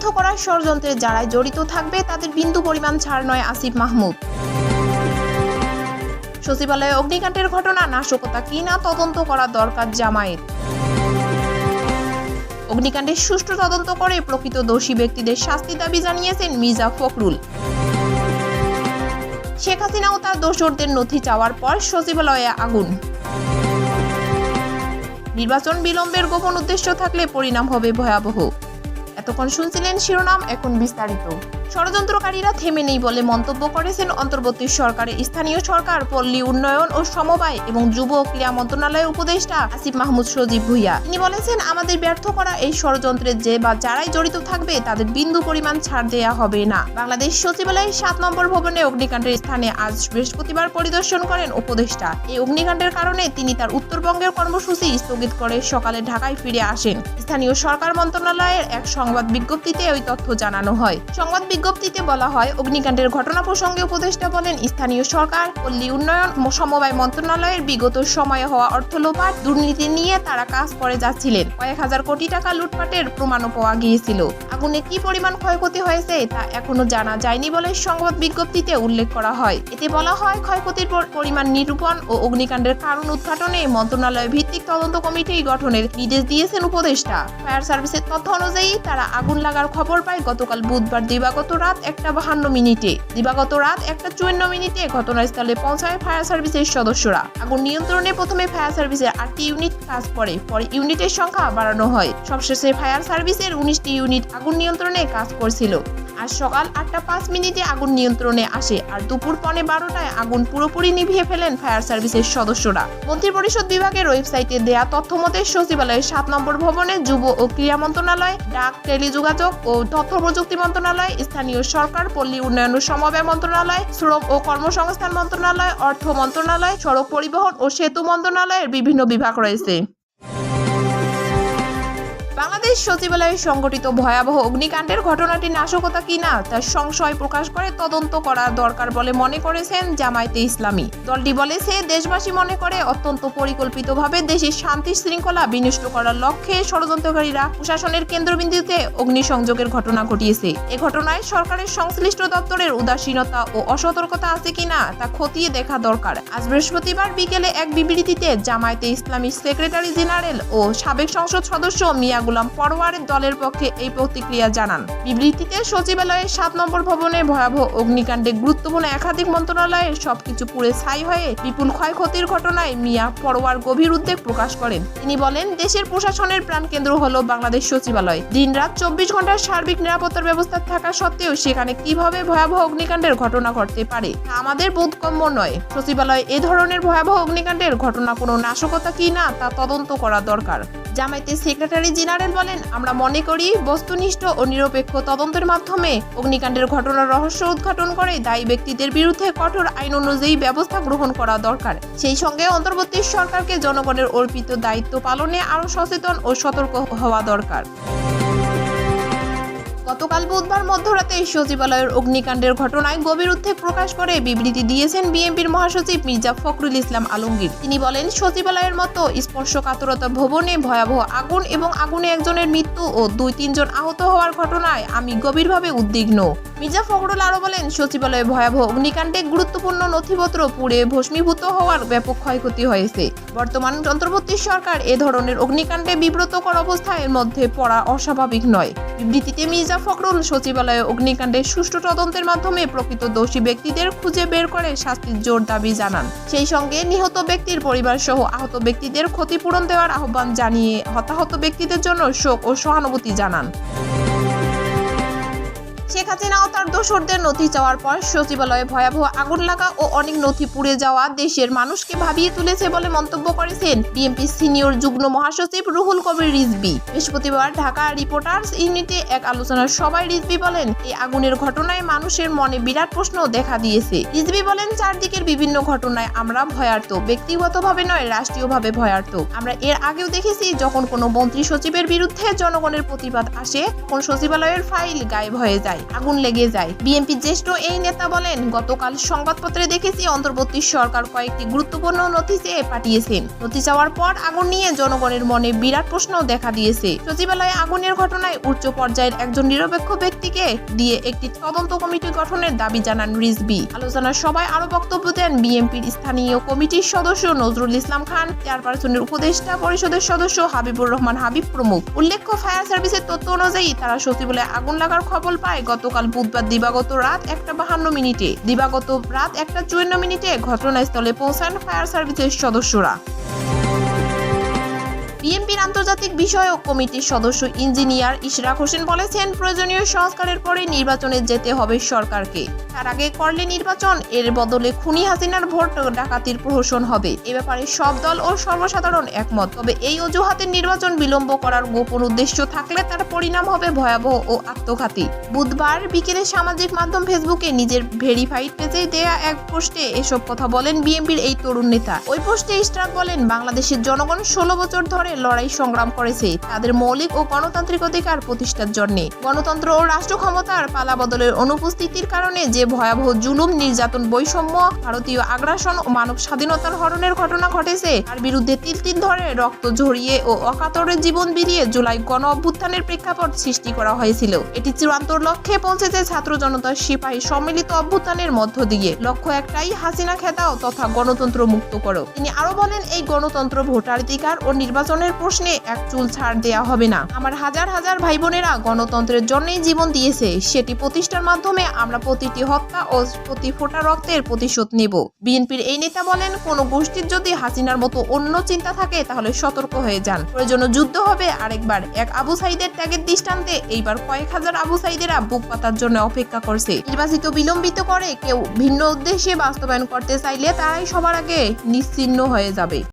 ব্যর্থ করার ষড়যন্ত্রে যারাই জড়িত থাকবে, তাদের বিন্দু পরিমাণ ছাড় নয় আসিফ মাহমুদ। সচিবালয়ে অগ্নিকাণ্ডের ঘটনা, নাশকতা কিনা তদন্ত করা দরকার জামায়াত। অগ্নিকাণ্ডের সুষ্ঠু তদন্ত করে প্রকৃত দোষী ব্যক্তিদের শাস্তি দাবি জানিয়েছেন মির্জা ফখরুল। শেখ হাসিনা ও তার দোসরদের নথি চাওয়ার পর সচিবালয়ে আগুন। নির্বাচন বিলম্বের গোপন উদ্দেশ্য থাকলে পরিণাম হবে ভয়াবহ। এতক্ষণ শুনছিলেন শিরোনাম এখন বিস্তারিত। ষড়যন্ত্রকারীরা থেমে নেই বলে মন্তব্য করেছেন অন্তর্বর্তী সরকারের স্থানীয় সরকার, পল্লী উন্নয়ন ও সমবায় এবং যুব ও ক্রীড়া মন্ত্রণালয়ের উপদেষ্টা আসিফ মাহমুদ সজীব ভুইয়া। তিনি বলেছেন, আমাদের ব্যর্থ করা এই ষড়যন্ত্রের যে বা যারাই জড়িত থাকবে, তাদের বিন্দু পরিমাণ ছাড় দেয়া হবে না। বাংলাদেশ সচিবালয়ের সাত নম্বর ভবনে অগ্নিকাণ্ডের স্থানে আজ বৃহস্পতিবার পরিদর্শন করেন উপদেষ্টা। এই অগ্নিকাণ্ডের কারণে তিনি তার উত্তরবঙ্গের কর্মসূচি স্থগিত করে সকালে ঢাকায় ফিরে আসেন। স্থানীয় সরকার মন্ত্রণালয়ের এক সংবাদ বিজ্ঞপ্তিতে ওই তথ্য জানানো হয়। সংবাদ বিজ্ঞপ্তিতে বলা হয়, অগ্নিকাণ্ডের ঘটনা প্রসঙ্গে উপদেষ্টা বলেন, স্থানীয় সরকার, পল্লী উন্নয়ন সমবায় মন্ত্রণালয়ের বিগত সময়ে হওয়া অর্থ লোপাট, দুর্নীতি নিয়ে তারা কাজ করে যাচ্ছিলেন। কয়েক হাজার কোটি টাকা লুটপাটের প্রমাণও পাওয়া গিয়েছিল। আগুনে কি পরিমাণ ক্ষয়ক্ষতি হয়েছে তা এখনও জানা যায়নি বলে সংবাদ বিজ্ঞপ্তিতে উল্লেখ করা হয়। এতে বলা হয়, ক্ষয়ক্ষতির পরিমাণ নিরূপণ ও অগ্নিকাণ্ডের কারণ উদ্ঘাটনে মন্ত্রণালয় ভিত্তিক তদন্ত কমিটি গঠনের নির্দেশ দিয়েছেন উপদেষ্টা। ফায়ার সার্ভিসের তথ্য অনুযায়ী, তারা আগুন লাগার খবর পায় গতকাল বুধবার দিবাগত রাত একটা বাহান্ন মিনিটে। দিবাগত রাত একটা চুয়ান্ন মিনিটে ঘটনাস্থলে পৌঁছায় ফায়ার সার্ভিসের সদস্যরা। আগুন নিয়ন্ত্রণে প্রথমে ফায়ার সার্ভিসের আটটি ইউনিট কাজ করে, পরে ইউনিটের সংখ্যা বাড়ানো হয়। সবশেষে ফায়ার সার্ভিসের উনিশটি ইউনিট আগুন নিয়ন্ত্রণে কাজ করছিল। আজ সকাল আটটা পাঁচ মিনিটে আগুন নিয়ন্ত্রণে আসে, আর দুপুর পনে বারোটায় আগুন পুরোপুরি নিভিয়ে ফেলেন ফায়ার সার্ভিসের সদস্যরা। মন্ত্রিপরিষদ বিভাগের ওয়েবসাইটে দেয়া তথ্য মতে, সচিবালয়ের সাত নম্বর ভবনে যুব ও ক্রীড়া মন্ত্রণালয়, ডাক, টেলিযোগাযোগ ও তথ্য প্রযুক্তি মন্ত্রণালয়, স্থানীয় সরকার, পল্লী উন্নয়ন ও সমবায় মন্ত্রণালয়, শ্রম ও কর্মসংস্থান মন্ত্রণালয়, অর্থ মন্ত্রণালয়, সড়ক পরিবহন ও সেতু মন্ত্রণালয়ের বিভিন্ন বিভাগ রয়েছে। বাংলাদেশ সচিবালয়ে সংঘটিত ভয়াবহ অগ্নিকাণ্ডের ঘটনাটি নাশকতা কিনা তার সংশয় প্রকাশ করে তদন্ত করা দরকার বলে মনে করেছেন জামায়াতে ইসলামী। দলটি বলেছে দেশবাসী মনে করে অত্যন্ত পরিকল্পিতভাবে দেশের শান্তি শৃঙ্খলা বিনষ্ট করার লক্ষ্যে ষড়যন্ত্রকারীরা প্রশাসনের কেন্দ্রবিন্দুতে অগ্নিসংযোগের ঘটনা ঘটিয়েছে। এ ঘটনায় সরকারের সংশ্লিষ্ট দপ্তরের উদাসীনতা ও অসতর্কতা আছে কিনা তা খতিয়ে দেখা দরকার। আজ বৃহস্পতিবার বিকেলে এক বিবৃতিতে জামায়াতে ইসলামী সেক্রেটারি জেনারেল ও সাবেক সংসদ সদস্য মিয়া গুলাম পরোয়ারের দলের পক্ষে এই প্রতিক্রিয়া জানান। বিবৃতিতে সচিবালয়ের সাত নম্বর ভবনে ভয়াবহ অগ্নিকাণ্ডে গুরুত্বপূর্ণ একাধিক মন্ত্রণালয়ের সবকিছু পুড়ে ছাই হয়ে বিপুল ক্ষয়ক্ষতির ঘটনায় মিয়া পরোয়ার গভীর উদ্বেগ প্রকাশ করেন। তিনি বলেন, দেশের প্রশাসনের প্রাণকেন্দ্র হল বাংলাদেশ সচিবালয়। দিনরাত চব্বিশ ঘণ্টার সার্বিক নিরাপত্তার ব্যবস্থা থাকা সত্ত্বেও সেখানে কীভাবে ভয়াবহ অগ্নিকাণ্ডের ঘটনা ঘটতে পারে আমাদের বোধগম্য নয়। সচিবালয় এ ধরনের ভয়াবহ অগ্নিকাণ্ডের ঘটনা কোনো নাশকতা কি না তা তদন্ত করা দরকার। জামায়াতের সেক্রেটারি জেনারেল বলেন, আমরা মনে করি বস্তুনিষ্ঠ ও নিরপেক্ষ তদন্তের মাধ্যমে অগ্নিকাণ্ডের ঘটনার রহস্য উদ্ঘাটন করে দায়ী ব্যক্তিদের বিরুদ্ধে কঠোর আইন অনুযায়ী ব্যবস্থা গ্রহণ করা দরকার। সেই সঙ্গে অন্তর্বর্তী সরকারকে জনগণের অর্পিত দায়িত্ব পালনে আরও সচেতন ও সতর্ক হওয়া দরকার। গতকাল বুধবার মধ্যরাতে সচিবালয়ের অগ্নিকাণ্ডের ঘটনায় গভীর উদ্বেগ প্রকাশ করে বিবৃতি দিয়েছেন বিএনপির মহাসচিব মির্জা ফখরুল ইসলাম আলমগীর। তিনি বলেন, সচিবালয়ের মতো স্পর্শকাতরতা ভবনে ভয়াবহ আগুন এবং আগুনে একজনের মৃত্যু ও দুই তিনজন আহত হওয়ার ঘটনায় আমি গভীরভাবে উদ্বিগ্ন। মির্জা ফখরুল আরও বলেন, সচিবালয়ে ভয়াবহ অগ্নিকাণ্ডে গুরুত্বপূর্ণ নথিপত্র পুড়ে ভস্মীভূত হওয়ার ব্যাপক ক্ষয়ক্ষতি হয়েছে। বর্তমান অন্তর্বর্তী সরকার এ ধরনের অগ্নিকাণ্ডে বিব্রতকর অবস্থার মধ্যে পড়া অস্বাভাবিক নয়। বিবৃতিতে মির্জা ফখরুল সচিবালয়ে অগ্নিকাণ্ডে সুষ্ঠু তদন্তের মাধ্যমে প্রকৃত দোষী ব্যক্তিদের খুঁজে বের করে শাস্তির জোর দাবি জানান। সেই সঙ্গে নিহত ব্যক্তির পরিবার সহ আহত ব্যক্তিদের ক্ষতিপূরণ দেওয়ার আহ্বান জানিয়ে হতাহত ব্যক্তিদের জন্য শোক ও সহানুভূতি জানান। হাসিনা ও তার দোসরদের নথি চাওয়ার পর সচিবালয়ে ভয়াবহ আগুন লাগা ও অনেক নথি পুড়ে যাওয়া দেশের মানুষকে ভাবিয়ে তুলেছে বলে মন্তব্য করেছেন বিএনপি সিনিয়র যুগ্ম মহাসচিব রুহুল কবির রিজবি বৃহস্পতিবার ঢাকা রিপোর্টার্স ইউনিটে এক আলোচনার সভায় রিজবি বলেন এই আগুনের ঘটনায় মানুষের মনে বিরাট প্রশ্ন দেখা দিয়েছে। রিজবি বলেন, চারদিকের বিভিন্ন ঘটনায় আমরা ভয়ার্থ ব্যক্তিগতভাবে নয়, রাষ্ট্রীয়ভাবে ভয়ার্থ আমরা এর আগেও দেখেছি, যখন কোনো মন্ত্রী সচিবের বিরুদ্ধে জনগণের প্রতিবাদ আসে, তখন সচিবালয়ের ফাইল গায়েব হয়ে যায়। আগুন লেগে যায়। বিএনপি জ্যেষ্ঠ এই নেতা বলেন, গতকাল সংবাদপত্রে দেখেছি অন্তর্বর্তী সরকার কয়েকটি গুরুত্বপূর্ণ নথি চেয়ে পাঠিয়েছেন। নথি চাওয়ার পর আগুন নিয়ে জনগণের মনে বিরাট প্রশ্ন দেখা দিয়েছে। সচিবালয়ে আগুনের ঘটনায় উচ্চ পর্যায়ের একজন নিরপেক্ষ ব্যক্তিকে দিয়ে একটি তদন্ত কমিটি গঠনের দাবি জানান রিজবি আলোচনার সভায় আরও বক্তব্য দেন বিএনপির স্থানীয় কমিটির সদস্য নজরুল ইসলাম খান, চেয়ারপারসনের উপদেষ্টা পরিষদের সদস্য হাবিবুর রহমান হাবিব প্রমুখ। উল্লেখ্য ফায়ার সার্ভিসের তথ্য অনুযায়ী তারা সচিবালয়ে আগুন লাগার খবর পায় গতকাল বুধবার দিবাগত রাত একটা বাহান্ন মিনিটে, দিবাগত রাত একটা চুয়ান্ন মিনিটে ঘটনাস্থলে পৌঁছান ফায়ার সার্ভিসের সদস্যরা। বিএনপির আন্তর্জাতিক বিষয়ক কমিটির সদস্য ইঞ্জিনিয়ার ইশরাক হোসেন বলেছেন, প্রয়োজনীয় সংস্কারের পরে নির্বাচনে যেতে হবে সরকারকে। তার আগে করলে নির্বাচন, এর বদলে খুনি হাসিনার ভোট ডাকাতির প্রহসন হবে। এ ব্যাপারে সব দল ও সর্বসাধারণ একমত। তবে এই অজুহাতে নির্বাচন বিলম্ব করার গোপন উদ্দেশ্য থাকলে তার পরিণাম হবে ভয়াবহ ও আত্মঘাতী। বুধবার বিকেলে সামাজিক মাধ্যম ফেসবুকে নিজের ভেরিফাইড পেজে দেয়া এক পোস্টে এসব কথা বলেন বিএনপির এই তরুণ নেতা। ওই পোস্টে ইস্টাক বলেন, বাংলাদেশের জনগণ ষোলো বছর ধরে লড়াই সংগ্রাম করেছে। তাদের মৌলিক ও গণতান্ত্রিক অধিকার প্রতিষ্ঠার জন্য। গণতন্ত্র ও রাষ্ট্র ক্ষমতার পালাবদলের অনুপস্থিতির কারণে যে ভয়াবহ জুলুম, নির্যাতন, বৈষম্য, ভারতীয় আগ্রাসন ও মানব স্বাধীনতার হরণের ঘটনা ঘটেছে, তার বিরুদ্ধে তিল তিল ধরে রক্ত ঝরিয়ে ও অকাতরে জীবন বিলিয়ে জুলাই গণ অভ্যুত্থানের প্রেক্ষাপট সৃষ্টি করা হয়েছিল। এটি চূড়ান্ত লক্ষ্যে পৌঁছেছে ছাত্র জনতার সিপাহী সম্মিলিত অভ্যুত্থানের মধ্য দিয়ে। লক্ষ্য একটাই, হাসিনা খেতাও তথা গণতন্ত্র মুক্ত করো। তিনি আরও বলেন, এই গণতন্ত্র ভোটাধিকার ও নির্বাচনের প্রশ্নে এক চুল ছাড় দেয়া হবে না। আমার হাজার হাজার ভাই বোনেরা গণতন্ত্রের জন্যই জীবন দিয়েছে। সেটি প্রতিষ্ঠার মাধ্যমে আমরা প্রতিটি হত্যা ও প্রতি ফোটা রক্তের প্রতিশোধ নেব। বিএনপির এই নেতা বলেন, কোন গোষ্ঠীর যদি হাসিনার মতো অন্য চিন্তা থাকে, তাহলে সতর্ক হয়ে যান। প্রয়োজন যুদ্ধ হবে আরেকবার। এক আবু সাইদের ত্যাগের দৃষ্টান্তে এইবার কয়েক হাজার আবু সাইদেরা বুক পাতার জন্য অপেক্ষা করছে। নির্বাচিত বিলম্বিত করে কেউ ভিন্ন উদ্দেশ্যে বাস্তবায়ন করতে চাইলে তারাই সবার আগে নিশ্চিহ্ন হয়ে যাবে।